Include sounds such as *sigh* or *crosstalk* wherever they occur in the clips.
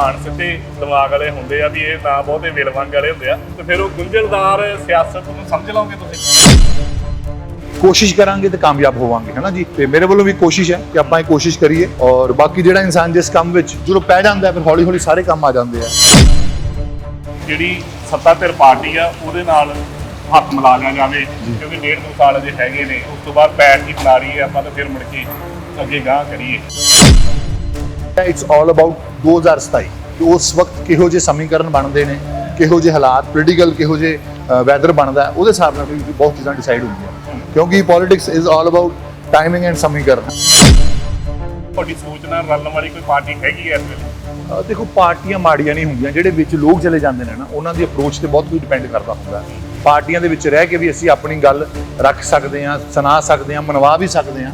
ਭਲਵਾਨ ਸਿੱਧੇ ਦਿਮਾਗ ਵਾਲੇ ਹੁੰਦੇ ਆ ਵੀ ਇਹ ਨਾ ਬਹੁਤੇ ਵਿਲਵੰਗ ਵਾਲੇ ਹੁੰਦੇ ਆ। ਤੇ ਫਿਰ ਉਹ ਗੁੰਝਲਦਾਰ ਸਿਆਸਤ ਨੂੰ ਸਮਝ ਲਓਗੇ ਤੁਸੀਂ? ਕੋਸ਼ਿਸ਼ ਕਰਾਂਗੇ ਤੇ ਕਾਮਯਾਬ ਹੋਵਾਂਗੇ ਹੈ ਨਾ ਜੀ? ਤੇ ਮੇਰੇ ਵੱਲੋਂ ਵੀ ਕੋਸ਼ਿਸ਼ ਹੈ ਕਿ ਆਪਾਂ ਇਹ ਕੋਸ਼ਿਸ਼ ਕਰੀਏ ਔਰ ਬਾਕੀ ਜਿਹੜਾ ਇਨਸਾਨ ਜਿਸ ਕੰਮ ਵਿੱਚ ਜਦੋਂ ਪੈ ਜਾਂਦਾ ਹੈ, ਫਿਰ ਹੌਲੀ ਹੌਲੀ ਸਾਰੇ ਕੰਮ ਆ ਜਾਂਦੇ ਆ। ਜਿਹੜੀ ਸੱਤਾ ਧਿਰ ਪਾਰਟੀ ਆ ਉਹਦੇ ਨਾਲ ਹੱਥ ਮਿਲਾ ਲਿਆ ਜਾਵੇ ਕਿਉਂਕਿ ਡੇਢ ਦੋ ਸਾਲ ਅਜੇ ਹੈਗੇ ਨੇ ਉਸ ਤੋਂ ਬਾਅਦ ਪੈਰ ਦੀ ਰਹੀ ਹੈ ਆਪਾਂ ਤਾਂ ਫਿਰ ਮੁੜ ਕੇ ਅੱਗੇ ਗਾਂਹ ਕਰੀਏ। ਇਟਸ ਆਲ ਅਬਾਊਟ 2027 ਕਿ ਉਸ ਵਕਤ ਕਿਹੋ ਜਿਹੇ ਸਮੀਕਰਨ ਬਣਦੇ ਨੇ ਕਿਹੋ ਜਿਹੇ ਹਾਲਾਤ ਪੋਲੀਟੀਕਲ ਕਿਹੋ ਜਿਹੇ ਵੈਦਰ ਬਣਦਾ ਉਹਦੇ ਹਿਸਾਬ ਨਾਲ ਵੀ ਬਹੁਤ ਚੀਜ਼ਾਂ ਡਿਸਾਈਡ ਹੁੰਦੀਆਂ ਕਿਉਂਕਿ politics is all about timing and ਸਮੀਕਰਨ। ਤੁਹਾਡੀ ਸੋਚ ਨਾਲ ਰਲਣ ਵਾਲੀ ਕੋਈ ਪਾਰਟੀ ਹੈਗੀ ਹੈ ਇਸ ਵੇਲੇ? ਦੇਖੋ ਪਾਰਟੀਆਂ ਮਾੜੀਆਂ ਨਹੀਂ ਹੁੰਦੀਆਂ ਜਿਹੜੇ ਵਿੱਚ ਲੋਕ ਚਲੇ ਜਾਂਦੇ ਨੇ ਨਾ ਉਹਨਾਂ ਦੀ ਅਪਰੋਚ ਤੇ ਬਹੁਤ ਕੁਝ ਡਿਪੈਂਡ ਕਰਦਾ ਹੁੰਦਾ ਪਾਰਟੀਆਂ ਦੇ ਵਿੱਚ ਰਹਿ ਕੇ ਵੀ ਅਸੀਂ ਆਪਣੀ ਗੱਲ ਰੱਖ ਸਕਦੇ ਹਾਂ ਸੁਣਾ ਸਕਦੇ ਹਾਂ ਮਨਵਾ ਵੀ ਸਕਦੇ ਹਾਂ।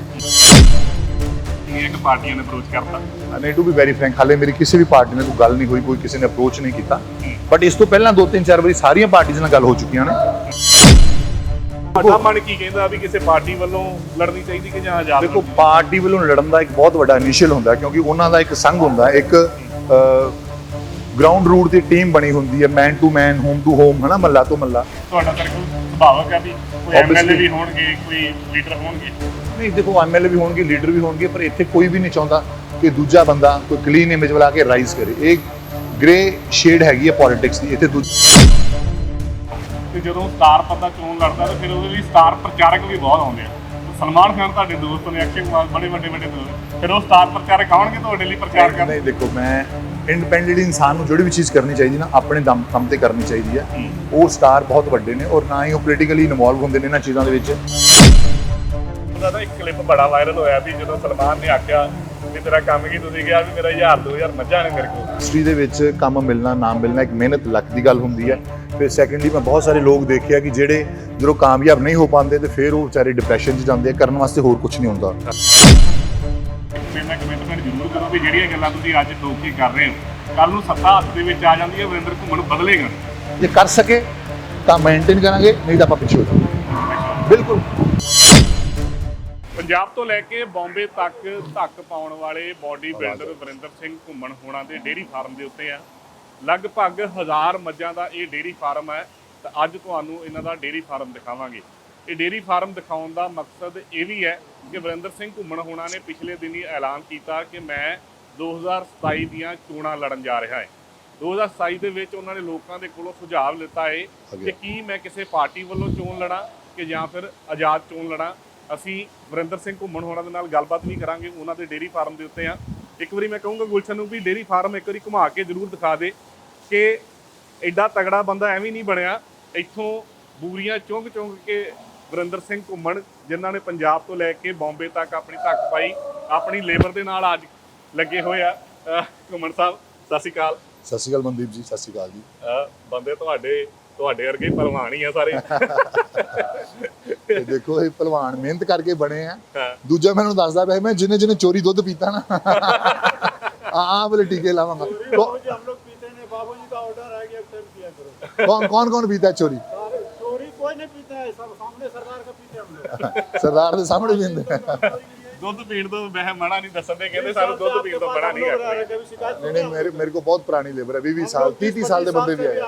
ਕਿੰਨੀਆਂ ਕੁ ਪਾਰਟੀਆਂ ਨੇ ਅਪਰੋਚ ਕਰਤਾ। ਨੇ ਟੂ ਬੀ ਵੈਰੀ ਫਰੈਂਕ ਹਾਲੇ ਮੇਰੀ ਕਿਸੇ ਵੀ ਪਾਰਟੀ ਨਾਲ ਕੋਈ ਗੱਲ ਨਹੀਂ ਹੋਈ ਕੋਈ ਕਿਸੇ ਨੇ ਅਪਰੋਚ ਨਹੀਂ ਕੀਤਾ। ਬਟ ਇਸ ਤੋਂ ਪਹਿਲਾਂ ਦੋ ਤਿੰਨ ਚਾਰ ਵਾਰੀ ਸਾਰੀਆਂ ਪਾਰਟੀਆਂ ਨਾਲ ਗੱਲ ਹੋ ਚੁੱਕੀਆਂ ਨੇ। ਤੁਹਾਡਾ ਮਨ ਕੀ ਕਹਿੰਦਾ ਵੀ ਕਿਸੇ ਪਾਰਟੀ ਵੱਲੋਂ ਲੜਨੀ ਚਾਹੀਦੀ ਕਿ ਜਾਂ ਆਜ਼ਾਦ ਦੇਖੋ ਪਾਰਟੀ ਵੱਲੋਂ ਲੜਨ ਦਾ ਇੱਕ ਬਹੁਤ ਵੱਡਾ ਇਨੀਸ਼ੀਅਲ ਹੁੰਦਾ ਕਿਉਂਕਿ ਉਹਨਾਂ ਦਾ ਇੱਕ ਸੰਘ ਹੁੰਦਾ ਇੱਕ ਗਰਾਊਂਡ ਰੂਟ ਦੀ ਟੀਮ ਬਣੀ ਹੁੰਦੀ ਹੈ man to man home to home ਹਨਾ ਮੱਲਾ ਤੋਂ ਮੱਲਾ। ਤੁਹਾਡਾ ਸਰਕਲ ਸੁਭਾਵਕ ਹੈ ਵੀ ਕੋਈ. ਐਮਐਲਏ ਵੀ ਹੋਣਗੇ ਕੋਈ ਲੀਡਰ ਹੋਣਗੇ? ਨਹੀਂ ਦੇਖੋ ਐਮਐਲਏ ਵੀ ਹੋਣਗੇ ਲੀਡਰ ਵੀ ਹੋਣਗੇ ਪਰ ਇੱਥੇ ਕੋਈ ਵੀ ਨਹੀਂ ਚਾਹੁੰਦਾ ਕਿ ਦੂਜਾ ਬੰਦਾ ਕੋਈ ਕਲੀਨ ਇਮੇਜ ਬਣਾ ਕੇ ਰਾਈਜ਼ ਕਰੇ। ਇਹ ਗ੍ਰੇ ਸ਼ੇਡ ਹੈਗੀ ਹੈ ਪੋਲਿਟਿਕਸ ਦੀ ਇੱਥੇ ਦੂਜ ਤੇ ਜਦੋਂ ਸਟਾਰ ਪੱਦਾ ਚੋਣ ਲੜਦਾ ਤਾਂ ਫਿਰ ਉਹਦੇ ਲਈ ਸਟਾਰ ਪ੍ਰਚਾਰਕ ਵੀ ਬਹੁਤ ਆਉਂਦੇ ਆ। ਸਲਮਾਨ ਖਾਨ ਤੁਹਾਡੇ ਦੋਸਤ ਨੇ ਅਕਸ਼ੇ ਕੁਮਾਰ ਬੜੇ ਵੱਡੇ ਵੱਡੇ ਦੋਸਤ। ਫਿਰ ਉਹ ਸਟਾਰ ਪ੍ਰਚਾਰਕ ਆਉਣਗੇ ਤੁਹਾਡੇ ਲਈ ਪ੍ਰਚਾਰ ਕਰਨ? ਨਹੀਂ ਦੇਖੋ ਮੈਂ ਇੰਡੀਪੈਂਡੈਂਟ ਇਨਸਾਨ ਨੂੰ ਜਿਹੜੀ ਵੀ ਚੀਜ਼ ਕਰਨੀ ਚਾਹੀਦੀ ਨਾ ਆਪਣੇ ਦਮ ਦਮ ਤੇ ਕਰਨੀ ਚਾਹੀਦੀ ਹੈ। ਉਹ ਸਟਾਰ ਬਹੁਤ ਵੱਡੇ ਨੇ ਔਰ ਨਾ ਹੀ ਉਹ ਪੋਲੀਟੀਕਲੀ ਇਨਵੋਲਵ ਹੁੰਦੇ ਨੇ ਇਹਨਾਂ ਚੀਜ਼ਾਂ ਦੇ ਵਿੱਚ। ਉਹਦਾ ਤਾਂ ਇੱਕ ਕਲਿੱਪ ਬੜਾ ਵਾਇਰਲ ਹੋਇਆ ਸੀ ਜਦੋਂ ਸਲਮਾਨ ਨੇ ਆਖਿਆ ਵੀ ਤੇਰਾ ਕੰਮ ਕੀ? ਤੁਸੀਂ ਕਿਹਾ ਵੀ ਮੇਰਾ 1000 2000 ਮੱਝਾਂ ਨੇ ਮੇਰੇ ਕੋਲ। ਇੰਡਸਟਰੀ ਦੇ ਵਿੱਚ ਕੰਮ ਮਿਲਣਾ ਨਾ ਮਿਲਣਾ ਇੱਕ ਮਿਹਨਤ ਲੱਕ ਦੀ ਗੱਲ ਹੁੰਦੀ ਹੈ। ਫਿਰ ਸੈਕੰਡਲੀ ਮੈਂ ਬਹੁਤ ਸਾਰੇ ਲੋਕ ਦੇਖਿਆ ਕਿ ਜਿਹੜੇ ਜਦੋਂ ਕਾਮਯਾਬ ਨਹੀਂ ਹੋ ਪਾਉਂਦੇ ਤੇ ਫਿਰ ਉਹ ਵਿਚਾਰੇ ਡਿਪਰੈਸ਼ਨ 'ਚ ਜਾਂਦੇ ਆ ਕਰਨ ਵਾਸਤੇ ਹੋਰ ਕੁਝ ਨਹੀਂ ਹੁੰਦਾ। ਨਾਲ ਕਮਿਟਮੈਂਟ ਜ਼ਰੂਰ ਕਰੋ ਵੀ ਜਿਹੜੀਆਂ ਗੱਲਾਂ ਤੁਸੀਂ ਅੱਜ ਠੋਕ ਕੇ ਕਰ ਰਹੇ ਹੋ ਕੱਲ ਨੂੰ ਸੱਤਾ ਹੱਥ ਦੇ ਵਿੱਚ ਆ ਜਾਂਦੀ ਹੈ ਵਰਿੰਦਰ ਘੁੰਮਣ ਬਦਲੇਗਾ। ਜੇ ਕਰ ਸਕੇ ਤਾਂ ਮੇਨਟੇਨ ਕਰਾਂਗੇ ਨਹੀਂ ਤਾਂ ਆਪਾਂ ਪਿੱਛੇ ਹੋ ਜਾਵਾਂਗੇ। ਬਿਲਕੁਲ। ਪੰਜਾਬ ਤੋਂ ਲੈ ਕੇ ਬੰਬੇ ਤੱਕ ਧੱਕ ਪਾਉਣ ਵਾਲੇ ਬਾਡੀ ਬਿਲਡਰ ਵਰਿੰਦਰ ਸਿੰਘ ਘੁੰਮਣ ਹੋਣਾ ਦੇ ਡੇਅਰੀ ਫਾਰਮ ਦੇ ਉੱਤੇ ਆ। ਲਗਭਗ ਹਜ਼ਾਰ ਮੱਝਾਂ ਦਾ ਇਹ ਡੇਅਰੀ ਫਾਰਮ ਹੈ। ਤਾਂ ਅੱਜ ਤੁਹਾਨੂੰ ਇਹਨਾਂ ਦਾ ਡੇਅਰੀ ਫਾਰਮ ਦਿਖਾਵਾਂਗੇ। ਇਹ ਡੇਅਰੀ ਫਾਰਮ ਦਿਖਾਉਣ ਦਾ ਮਕਸਦ ਇਹ ਵੀ ਹੈ ਕਿ ਵਰਿੰਦਰ ਸਿੰਘ ਘੁੰਮਣ ਹੋਣਾ ਨੇ ਪਿਛਲੇ ਦਿਨੀ ਐਲਾਨ ਕੀਤਾ ਕਿ ਮੈਂ 2027 ਦੀਆਂ ਚੋਣਾਂ ਲੜਨ ਜਾ ਰਿਹਾ ਹਾਂ। 2027 ਦੇ ਵਿੱਚ ਉਹਨਾਂ ਨੇ ਲੋਕਾਂ ਦੇ ਕੋਲੋਂ ਸੁਝਾਅ ਲਿੱਤਾ ਹੈ ਕਿ ਕੀ ਮੈਂ ਕਿਸੇ ਪਾਰਟੀ ਵੱਲੋਂ ਚੋਣ ਲੜਾਂ ਕਿ ਜਾਂ ਫਿਰ ਆਜ਼ਾਦ ਚੋਣ ਲੜਾਂ। ਅਸੀਂ ਵਰਿੰਦਰ ਸਿੰਘ ਘੁੰਮਣ ਹੋਣਾ ਦੇ ਨਾਲ ਗੱਲਬਾਤ ਵੀ ਕਰਾਂਗੇ ਉਹਨਾਂ ਦੇ ਡੇਅਰੀ ਫਾਰਮ ਦੇ ਉੱਤੇ ਆ। ਇੱਕ ਵਾਰੀ ਮੈਂ ਕਹੂੰਗਾ ਗੁਲਸ਼ਨ ਨੂੰ ਵੀ ਡੇਅਰੀ ਫਾਰਮ ਇੱਕ ਵਾਰੀ ਘੁਮਾ ਕੇ ਜ਼ਰੂਰ ਦਿਖਾ ਦੇ ਕਿ ਐਡਾ ਤਗੜਾ ਬੰਦਾ ਐਵੇਂ ਨਹੀਂ ਬਣਿਆ। ਇੱਥੋਂ ਬੂਰੀਆਂ ਚੁੰਗ ਚੁੰਗ ਕੇ ਵਰਿੰਦਰ ਸਿੰਘ ਘੁੰਮਣ ਜਿਨ੍ਹਾਂ ਨੇ ਪੰਜਾਬ ਤੋਂ ਲੈ ਕੇ ਬੰਬੇ ਤੱਕ ਆਪਣੀ ਧੱਕ ਪਾਈ ਆਪਣੀ ਲੇਬਰ ਦੇ ਨਾਲ ਅੱਜ ਲੱਗੇ ਹੋਏ ਆ। ਘੁੰਮਣ ਸਾਹਿਬ ਸਤਿ ਸ਼੍ਰੀ ਅਕਾਲ। ਸਤਿ ਸ਼੍ਰੀ ਅਕਾਲ ਮਨਦੀਪ ਜੀ ਸਤਿ ਸ਼੍ਰੀ ਅਕਾਲ ਜੀ। ਬੰਦੇ ਤੁਹਾਡੇ ਤੁਹਾਡੇ ਵਰਗੇ ਪਹਿਲਵਾਨ ਹੀ ਆ ਸਾਰੇ। ਤੇ ਦੇਖੋ ਇਹ ਪਹਿਲਵਾਨ ਮਿਹਨਤ ਕਰਕੇ ਬਣੇ ਆ। ਦੂਜਾ ਮੈਨੂੰ ਦੱਸਦਾ ਪਿਆ ਮੈਂ ਜਿਨੇ ਜਿਨੇ ਚੋਰੀ ਦੁੱਧ ਪੀਤਾ ਨਾ ਆਹ ਵਾਲੇ ਟੀਕੇ ਲਾਵਾਂਗਾ। ਕੌਣ ਕੌਣ ਕੌਣ ਪੀਤਾ ਚੋਰੀ? ਚੋਰੀ ਕੋਈ ਨਹੀਂ ਪੀਤਾ ਹੈ ਸਭ ਸਾਹਮਣੇ ਸਰਦਾਰ ਦਾ ਪੀਤੇ ਹਮ ਸਰਦਾਰ ਦੇ ਸਾਹਮਣੇ ਪੀਂਦੇ ਦੁੱਧ ਪੀਣ ਤੋਂ ਮੈਂ ਮਣਾ ਨਹੀਂ ਦੱਸਦੇ ਕਹਿੰਦੇ ਸਾਨੂੰ ਦੁੱਧ ਪੀਣ ਤੋਂ ਮਣਾ ਨਹੀਂ ਕਰਦੇ ਨਹੀਂ ਮੇਰੇ ਮੇਰੇ ਕੋ ਬਹੁਤ ਪੁਰਾਣੀ ਲੇਬਰ ਹੈ 20 ਸਾਲ 30 ਸਾਲ ਦੇ ਬੰਦੇ ਵੀ ਆਏ।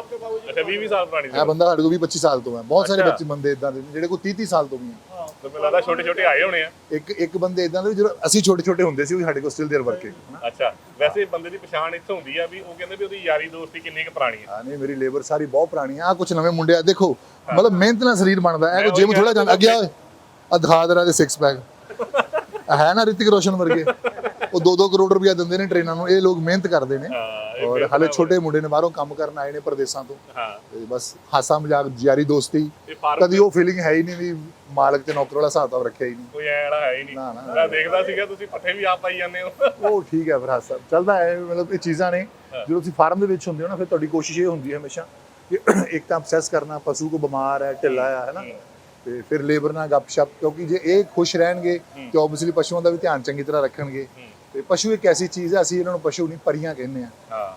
ਆ। आपके बाबूजी ਅੱਛਾ 20 20 ਸਾਲ ਪੁਰਾਣੀ ਇਹ ਬੰਦਾ ਸਾਡੇ ਕੋਲ 20 25 ਸਾਲ ਤੋਂ ਹੈ ਬਹੁਤ ਸਾਰੇ ਅੱਛਾ। ਬੱਚੇ ਬੰਦੇ ਇਦਾਂ ਦੇ ਨੇ ਜਿਹੜੇ ਕੋਈ 30 30 ਸਾਲ ਤੋਂ ਵੀ ਆ ਤੇ ਮੈਨੂੰ ਲੱਗਦਾ ਛੋਟੇ ਛੋਟੇ ਆਏ ਹੋਣੇ ਆ ਇੱਕ ਇੱਕ ਬੰਦੇ ਇਦਾਂ ਦੇ ਵੀ ਜਦੋਂ ਅਸੀਂ ਛੋਟੇ ਛੋਟੇ ਹੁੰਦੇ ਸੀ ਉਹ ਸਾਡੇ ਕੋਲ ਸਟਿਲ ਦੇਅਰ ਵਰਕਿੰਗ ਅੱਛਾ ਵੈਸੇ ਬੰਦੇ ਦੀ ਪਛਾਣ ਇੱਥੋਂ ਹੁੰਦੀ ਆ ਵੀ ਉਹ ਕਹਿੰਦੇ ਵੀ ਉਹਦੀ ਯਾਰੀ ਦੋਸਤੀ ਕਿੰਨੀ ਕੁ ਪੁਰਾਣੀ ਆ ਹਾਂ ਨਹੀਂ ਮੇਰੀ ਲੇਬਰ ਸਾਰੀ ਬਹੁਤ ਪੁਰਾਣੀ ਆ ਆਹ ਕੁਝ ਨਵੇਂ ਮੁੰਡੇ ਆ ਦੇਖੋ ਮਤਲਬ ਮਿਹਨਤ ਨਾਲ ਸਰੀਰ ਬਣਦਾ ਹੈ ਮੈਂ ਕੋਈ ਜਿਮ ਉਹੀ ਥੋੜਾ ਕਹਿ ਜਾਂਦਾ ਅੱਗੇ ਆ ਆ ਦਿਖਾ ਦੇ ਦੇ 6 ਪੈਕ ਹੈ ਨਾ ਰਿਤਿਕ ਰੋਸ਼ਨ ਵਰਗੇ ਉਹ 2-2 ਕਰੋੜ ਰੁਪਇਆ ਦਿੰਦੇ ਨੇ ਟ੍ਰੇਨਰਾਂ ਨੂੰ ਇਹ ਲੋਕ ਮਿਹਨਤ ਕਰਦੇ ਨੇ ਹਾਂ ਇਹ ਔਰ ਹਾਲੇ ਛੋਟੇ ਮੁੰਡੇ ਨੇ ਬਾਹਰੋਂ ਕੰਮ ਕਰਨ ਆਏ ਨੇ ਪ੍ਰਦੇਸ਼ਾਂ ਤੋਂ। ਹਾਂ। ਤੇ ਬਸ ਹਾਸਾ ਮਜ਼ਾਕ ਯਾਰੀ ਦੋਸਤੀ। ਕਦੀ ਉਹ ਫੀਲਿੰਗ ਹੈ ਹੀ ਨਹੀਂ ਵੀ ਮਾਲਕ ਤੇ ਨੌਕਰ ਵਾਲਾ ਹਿਸਾਬ ਤਾਂ ਰੱਖਿਆ ਹੀ ਨਹੀਂ। ਕੋਈ ਐ ਵਾਲਾ ਹੈ ਹੀ ਨਹੀਂ। ਮੈਂ ਦੇਖਦਾ ਸੀਗਾ ਤੁਸੀਂ ਪੱਠੇ ਵੀ ਆਪ ਪਾਈ ਜਾਂਦੇ ਹੋ। ਉਹ ਠੀਕ ਹੈ ਫਿਰ ਹਾਸਾ। ਚੱਲਦਾ ਹੈ ਮਤਲਬ ਇਹ ਚੀਜ਼ਾਂ ਨੇ। ਜਦੋਂ ਤੁਸੀਂ ਫਾਰਮ ਦੇ ਵਿੱਚ ਹੁੰਦੇ ਹੋ ਨਾ ਫਿਰ ਤੁਹਾਡੀ ਕੋਸ਼ਿਸ਼ ਇਹ ਹੁੰਦੀ ਹੈ ਹਮੇਸ਼ਾ ਕਿ *clears throat* ਇੱਕ ਤਾਂ ਅਬਸੈਸ ਕਰਨਾ ਪਸ਼ੂ ਕੋ ਬਿਮਾਰ ਹੈ ਢਿੱਲਾ ਆ ਹੈ ਨਾ? ਤੇ ਫਿਰ ਲੇਬਰ ਨਾਲ ਗੱਪਸ਼ਪ ਕਿਉਂਕਿ ਜੇ ਇਹ ਖੁਸ਼ ਰਹਿਣਗੇ ਤੇ ਆਬਵੀਅਸਲੀ ਪਸ਼ੂਆਂ ਦਾ ਵੀ ਧਿਆਨ ਚੰਗੀ ਤਰ੍ਹਾਂ ਰੱਖਣਗੇ। ਤੇ ਪਸ਼ੂ ਇੱਕ ਐਸੀ ਚੀਜ਼ ਹੈ ਅਸੀਂ ਇਹਨਾਂ ਨੂੰ ਪਸ਼ੂ ਨਹੀਂ ਪਰੀਆਂ ਕਹਿੰਦੇ ਆ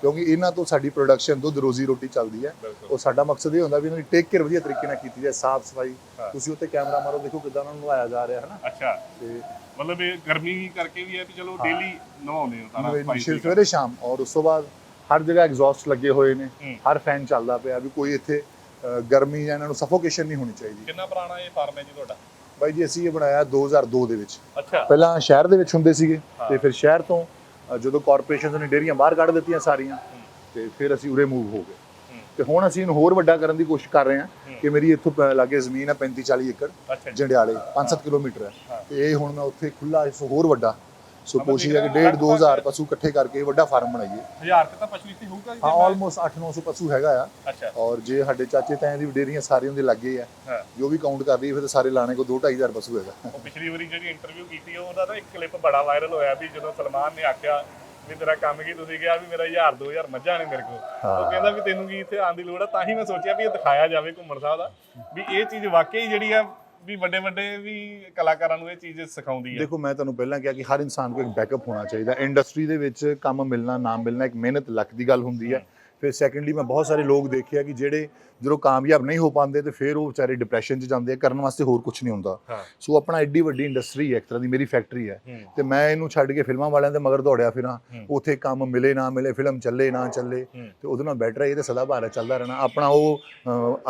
ਕਿਉਂਕਿ ਇਹਨਾਂ ਤੋਂ ਸਾਡੀ ਪ੍ਰੋਡਕਸ਼ਨ ਦੁੱਧ ਰੋਜ਼ੀ ਰੋਟੀ ਚੱਲਦੀ ਹੈ। ਉਹ ਸਾਡਾ ਮਕਸਦ ਇਹ ਹੁੰਦਾ ਵੀ ਇਹਨਾਂ ਦੀ ਟੇਕ ਕੇਅਰ ਵਧੀਆ ਤਰੀਕੇ ਨਾਲ ਕੀਤੀ ਜਾਏ ਸਾਫ਼ ਸਫ਼ਾਈ। ਤੁਸੀਂ ਉੱਤੇ ਕੈਮਰਾ ਮਾਰੋ ਦੇਖੋ ਕਿਦਾਂ ਉਹਨਾਂ ਨੂੰ ਨਵਾਇਆ ਜਾ ਰਿਹਾ ਹੈ ਨਾ ਅੱਛਾ। ਤੇ ਮਤਲਬ ਇਹ ਗਰਮੀ ਕਰਕੇ ਵੀ ਹੈ ਵੀ ਚਲੋ ਡੇਲੀ ਨਵਾਉਂਦੇ ਹੋ ਨਵੇਂ- ਸਵੇਰੇ ਸ਼ਾਮ ਔਰ ਉਸ ਤੋਂ ਬਾਅਦ ਹਰ ਜਗ੍ਹਾ ਐਗਜ਼ੌਸਟ ਲੱਗੇ ਹੋਏ ਨੇ। ਹਰ ਫੈਨ ਚੱਲਦਾ ਪਿਆ ਵੀ ਕੋਈ ਇੱਥੇ ਗਰਮੀ ਜਾਂ ਇਹਨਾਂ ਨੂੰ ਸਫੋਕੇਸ਼ਨ ਨਹੀਂ ਹੋਣੀ ਚਾਹੀਦੀ। ਕਿੰਨਾ ਪੁਰਾਣਾ ਇਹ ਫਾਰਮ ਹੈ ਜੀ ਤੁਹਾਡਾ? ਬਾਈ ਜੀ ਅਸੀਂ ਇਹ ਬਣਾਇਆ 2002 ਦੇ ਵਿੱਚ ਅੱਛਾ ਪਹਿਲਾਂ ਸ਼ਹਿਰ ਦੇ ਵਿੱਚ ਹੁੰਦੇ ਸੀਗੇ। ਤੇ ਫਿਰ ਸ਼ਹਿਰ ਤੋਂ ਜਦੋਂ ਕਾਰਪੋਰੇਸ਼ਨਸ ਨੇ ਡੇਅਰੀਆਂ ਬਾਹਰ ਕੱਢ ਦਿੱਤੀਆਂ ਸਾਰੀਆਂ ਤੇ ਫਿਰ ਅਸੀਂ ਉਰੇ ਮੂਵ ਹੋ ਗਏ। ਤੇ ਹੁਣ ਅਸੀਂ ਇਹਨੂੰ ਹੋਰ ਵੱਡਾ ਕਰਨ ਦੀ ਕੋਸ਼ਿਸ਼ ਕਰ ਰਹੇ ਹਾਂ। ਕਿ ਮੇਰੀ ਇੱਥੋਂ ਲਾਗੇ ਜ਼ਮੀਨ ਹੈ 35 40 ਏਕੜ ਜੰਡਿਆਲੇ 5-7 ਕਿਲੋਮੀਟਰ ਹੈ। ਤੇ ਇਹ ਹੁਣ ਮੈਂ ਉੱਥੇ ਖੁੱਲਾ ਇਸ ਹੋਰ ਵੱਡਾ ਸੋ ਕੋਸ਼ਿਸ਼ ਹੈ ਕਿ ਦੇਖ ਰਿਹਾ 1.5 2000 ਪਸ਼ੂ ਇਕੱਠੇ ਕਰਕੇ ਵੱਡਾ ਫਾਰਮ ਬਣਾਈਏ। ਹਜ਼ਾਰ ਕੁ ਤਾਂ ਪਸ਼ੂ ਇੱਥੇ ਹੋਊਗਾ ਜੀ ਹਾਂ ਆਲਮੋਸਟ 8-900 ਪਸ਼ੂ ਹੈਗਾ ਆ। ਅੱਛਾ। ਔਰ ਜੇ ਸਾਡੇ ਚਾਚੇ ਤਾਇਆਂ ਦੀ ਡੇਅਰੀਆਂ ਸਾਰਿਆਂ ਦੇ ਲੱਗੇ ਆ। ਹਾਂ। ਜੋ ਵੀ ਕਾਊਂਟ ਕਰ ਲਈ ਫਿਰ ਤਾਂ ਸਾਰੇ ਲਾਣੇ ਕੋ 2-2500 ਪਸ਼ੂ ਹੈਗਾ। ਉਹ ਪਿਛਲੀ ਵਾਰੀ ਜਿਹੜੀ ਇੰਟਰਵਿਊ ਕੀਤੀ ਉਹਦਾ ਤਾਂ ਇੱਕ ਕਲਿੱਪ ਬੜਾ ਵਾਇਰਲ ਹੋਇਆ ਵੀ ਜਦੋਂ ਸਲਮਾਨ ਨੇ ਆਖਿਆ ਵੀ ਤੇਰਾ ਕੰਮ ਕੀ ਤੁਸੀਂ ਕਿਹਾ ਵੀ ਮੇਰਾ 1000 2000 ਮੱਝਾਂ ਨੇ ਮੇਰੇ ਕੋਲ। ਉਹ ਕਹਿੰਦਾ ਵੀ ਤੈਨੂੰ ਕੀ ਇੱਥੇ ਆਉਣ ਦੀ ਲੋੜ ਆ? ਤਾਂ ਹੀ ਮੈਂ ਸੋਚਿਆ ਵੀ ਇਹ ਦਿਖਾਇਆ ਜਾਵੇ ਘੁੰਮਣ ਸਾਹਿਬ ਦਾ। ਵੀ ਇਹ ਚੀਜ਼ ਵਾਕਈ ਜਿਹੜੀ ਆ ਵੀ ਵੱਡੇ ਵੱਡੇ ਵੀ ਕਲਾਕਾਰਾਂ ਨੂੰ ਇਹ ਚੀਜ਼ ਸਿਖਾਉਂਦੀ ਆ ਦੇਖੋ ਮੈਂ ਤੁਹਾਨੂੰ ਪਹਿਲਾਂ ਕਿਹਾ ਕਿ ਹਰ ਇਨਸਾਨ ਕੋਲ ਇੱਕ ਬੈਕਅਪ ਹੋਣਾ ਚਾਹੀਦਾ। ਇੰਡਸਟਰੀ ਦੇ ਵਿੱਚ ਕੰਮ ਮਿਲਣਾ ਨਾ ਮਿਲਣਾ ਇੱਕ ਮਿਹਨਤ ਲੱਕ ਦੀ ਗੱਲ ਹੁੰਦੀ ਹੈ। ਫਿਰ ਸੈਕੰਡਲੀ ਮੈਂ ਬਹੁਤ ਸਾਰੇ ਲੋਕ ਦੇਖਿਆ ਕਿ ਜਿਹੜੇ ਜਦੋਂ ਕਾਮਯਾਬ ਨਹੀਂ ਹੋ ਪਾਉਂਦੇ ਤੇ ਫਿਰ ਉਹ ਵਿਚਾਰੇ ਡਿਪਰੈਸ਼ਨ 'ਚ ਜਾਂਦੇ ਆ ਕਰਨ ਵਾਸਤੇ ਹੋਰ ਕੁਝ ਨਹੀਂ ਹੁੰਦਾ। ਹਾਂ। ਸੋ ਆਪਣਾ ਐਡੀ ਵੱਡੀ ਇੰਡਸਟਰੀ ਹੈ ਇੱਕ ਤਰ੍ਹਾਂ ਦੀ ਮੇਰੀ ਫੈਕਟਰੀ ਹੈ। ਹੂੰ ਤੇ ਮੈਂ ਇਹਨੂੰ ਛੱਡ ਕੇ ਫਿਲਮਾਂ ਵਾਲਿਆਂ ਦੇ ਮਗਰ ਦੌੜਿਆ ਫਿਰਾਂ। ਹੂੰ। ਉੱਥੇ ਕੰਮ ਮਿਲੇ ਨਾ ਮਿਲੇ ਫਿਲਮ ਚੱਲੇ ਨਾ ਚੱਲੇ। ਹੂੰ। ਤੇ ਉਹਦੇ ਨਾਲ ਬੈਟਰ ਹੈ ਇਹ ਤੇ ਸਦਾ ਭਾਰਤ ਚੱਲਦਾ ਰਹਿਣਾ। ਆਪਣਾ ਉਹ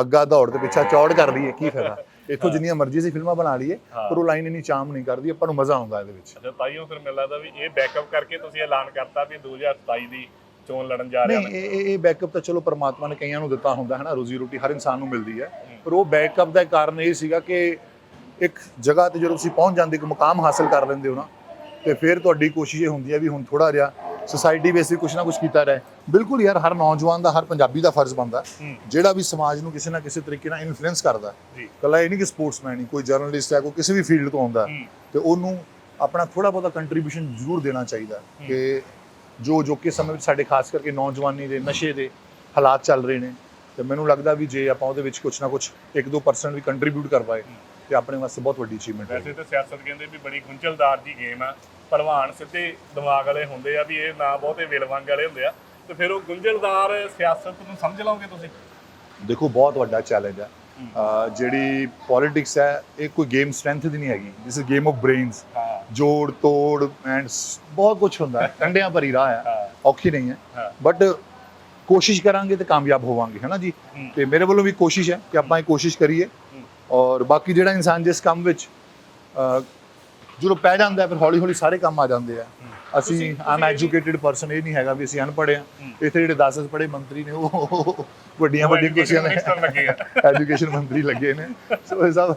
ਅੱਗਾ ਦੌੜ ਦੇ ਪਿੱਛਾ ਚੌੜ ਕਰ ਲਈਏ ਕੀ ਫਾਇਦਾ? ਇੱਥੋਂ ਜਿੰਨੀਆਂ ਮਰਜ਼ੀ ਅਸੀਂ ਫਿਲਮਾਂ ਬਣਾ ਲਈਏ ਹਾਂ। ਪਰ ਉਹ ਲਾਈਨ ਇੰਨੀ ਚਾਮ ਨਹੀਂ ਕਰਦੀ ਆਪਾਂ ਨੂੰ ਮਜ਼ਾ ਆਉਂਦਾ ਇਹਦੇ ਵਿੱਚ। ਅੱਛਾ ਤਾਈਓ ਫਿਰ ਮੈਨੂੰ ਲੱਗਦਾ ਵੀ ਇਹ ਬੈਕਅਪ ਕਰਕੇ ਤੁਸੀਂ ਐਲਾਨ ਕਰਤਾ ਵੀ 2027 ਦੀ ਚੋਣ ਲੜਨ ਜਾ ਰਹੇ ਨਹੀਂ ਇਹ ਇਹ- ਇਹ ਬੈਕਅਪ ਤਾਂ ਚਲੋ ਪਰਮਾਤਮਾ ਨੇ ਕਈਆਂ ਨੂੰ ਦਿੱਤਾ ਹੁੰਦਾ ਹੈ ਨਾ ਰੋਜ਼ੀ ਰੋਟੀ ਹਰ ਇਨਸਾਨ ਨੂੰ ਮਿਲਦੀ ਹੈ। ਪਰ ਉਹ ਬੈਕਅਪ ਦਾ ਕਾਰਨ ਇਹ ਸੀਗਾ ਕਿ ਇੱਕ ਜਗ੍ਹਾ ਤੇ ਜਦੋਂ ਤੁਸੀਂ ਪਹੁੰਚ ਜਾਂਦੇ ਇੱਕ ਮੁਕਾਮ ਹਾਸਲ ਕਰ ਲੈਂਦੇ ਹੋ ਨਾ ਤੇ ਫਿਰ ਤੁਹਾਡੀ ਕੋਸ਼ਿਸ਼ ਇਹ ਹੁੰਦੀ ਹੈ ਵੀ ਹੁਣ ਥੋੜਾ ਜਿਹਾ ਸੋਸਾਇਟੀ ਵਿੱਚ ਵੀ ਕੁਝ ਨਾ ਕੁਝ ਕੀਤਾ ਰਹੇ ਬਿਲਕੁਲ ਯਾਰ ਹਰ ਨੌਜਵਾਨ ਦਾ ਹਰ ਪੰਜਾਬੀ ਦਾ ਫਰਜ਼ ਬਣਦਾ ਜਿਹੜਾ ਵੀ ਸਮਾਜ ਨੂੰ ਕਿਸੇ ਨਾ ਕਿਸੇ ਤਰੀਕੇ ਨਾਲ ਇਨਫਲੂਐਂਸ ਕਰਦਾ ਕੱਲਾ ਇਹ ਨਹੀਂ ਕਿ ਸਪੋਰਟਸਮੈਨ ਹੀ ਕੋਈ ਜਰਨਲਿਸਟ ਹੈ ਕੋਈ ਕਿਸੇ ਵੀ ਫੀਲਡ ਤੋਂ ਆਉਂਦਾ ਤੇ ਉਹਨੂੰ ਆਪਣਾ ਥੋੜਾ ਬਹੁਤਾ ਕੰਟਰੀਬਿਊਸ਼ਨ ਜ਼ਰੂਰ ਦੇਣਾ ਚਾਹੀਦਾ। ਕਿ ਜੋ ਜੋ ਕਿ ਸਮੇਂ ਵਿੱਚ ਸਾਡੇ ਖਾਸ ਕਰਕੇ ਨੌਜਵਾਨੀ ਦੇ ਨਸ਼ੇ ਦੇ ਹਾਲਾਤ ਚੱਲ ਰਹੇ ਨੇ ਤੇ ਮੈਨੂੰ ਲੱਗਦਾ ਵੀ ਜੇ ਆਪਾਂ ਉਹਦੇ ਵਿੱਚ ਕੁਝ ਨਾ ਕੁਝ 1-2% ਵੀ ਕੰਟਰੀਬਿਊਟ ਕਰ ਪਾਏ ਤੇ ਆਪਣੇ ਵਾਸਤੇ ਬਹੁਤ ਵੱਡੀ ਅਚੀਵਮੈਂਟ ਹੈ ਵੈਸੇ ਤਾਂ ਸਿਆਸਤ ਕਹਿੰਦੇ ਵੀ ਬੜੀ ਗੁੰਝਲਦਾਰ ਜੀ ਗੇਮ ਆ। ਭਲਵਾਨ ਸਿੱਧੇ ਦਿਮਾਗ ਵਾਲੇ ਹੁੰਦੇ ਆ ਵੀ ਇਹ ਨਾ ਬਹੁਤੇ ਵਿਲਵੰਗ ਵਾਲੇ ਹੁੰਦੇ ਆ। ਤੇ ਫਿਰ ਉਹ ਗੁੰਝਲਦਾਰ ਸਿਆਸਤ ਨੂੰ ਸਮਝ ਲਓਗੇ ਤੁਸੀਂ? ਦੇਖੋ ਬਹੁਤ ਵੱਡਾ ਚੈਲੰਜ ਹੈ। ਜਿਹੜੀ ਪੋਲਿਟਿਕਸ ਹੈ ਇਹ ਕੋਈ ਗੇਮ ਸਟਰੈਂਥ ਦੀ ਨਹੀਂ ਹੈਗੀ। This is game of brains ਜੋੜ ਤੋੜ ਐਂਡ ਬਹੁਤ ਕੁਝ ਹੁੰਦਾ ਹੈ। ਕੰਡਿਆਂ ਭਰੀ ਰਾਹ ਹੈ। ਔਖੀ ਨਹੀਂ ਹੈ। ਬਟ ਕੋਸ਼ਿਸ਼ ਕਰਾਂਗੇ ਤੇ ਕਾਮਯਾਬ ਹੋਵਾਂਗੇ ਹੈ ਨਾ ਜੀ। ਤੇ ਮੇਰੇ ਵੱਲੋਂ ਵੀ ਕੋਸ਼ਿਸ਼ ਹੈ ਕਿ ਆਪਾਂ ਇਹ ਕੋਸ਼ਿਸ਼ ਕਰੀਏ। ਔਰ ਬਾਕੀ ਜਿਹੜਾ ਇਨਸਾਨ ਜਿਸ ਕੰਮ ਵਿੱਚ ਜਦੋਂ ਪੈ ਜਾਂਦਾ ਫਿਰ ਹੌਲੀ ਹੌਲੀ ਸਾਰੇ ਕੰਮ ਆ ਜਾਂਦੇ ਆ। ਅਸੀਂ ਆਮ ਐਜੂਕੇਟਿਡ ਪਰਸਨ ਇਹ ਨਹੀਂ ਹੈਗਾ ਵੀ ਅਸੀਂ ਅਨਪੜ੍ਹ ਆ। ਇੱਥੇ ਜਿਹੜੇ 10 ਪੜ੍ਹੇ ਮੰਤਰੀ ਨੇ ਉਹ ਵੱਡੀਆਂ ਵੱਡੀਆਂ ਕੁਰਸੀਆਂ। ਨੇ। ਐਜੂਕੇਸ਼ਨ ਮੰਤਰੀ ਲੱਗੇ ਨੇ। ਸੋ ਇਹ ਸਭ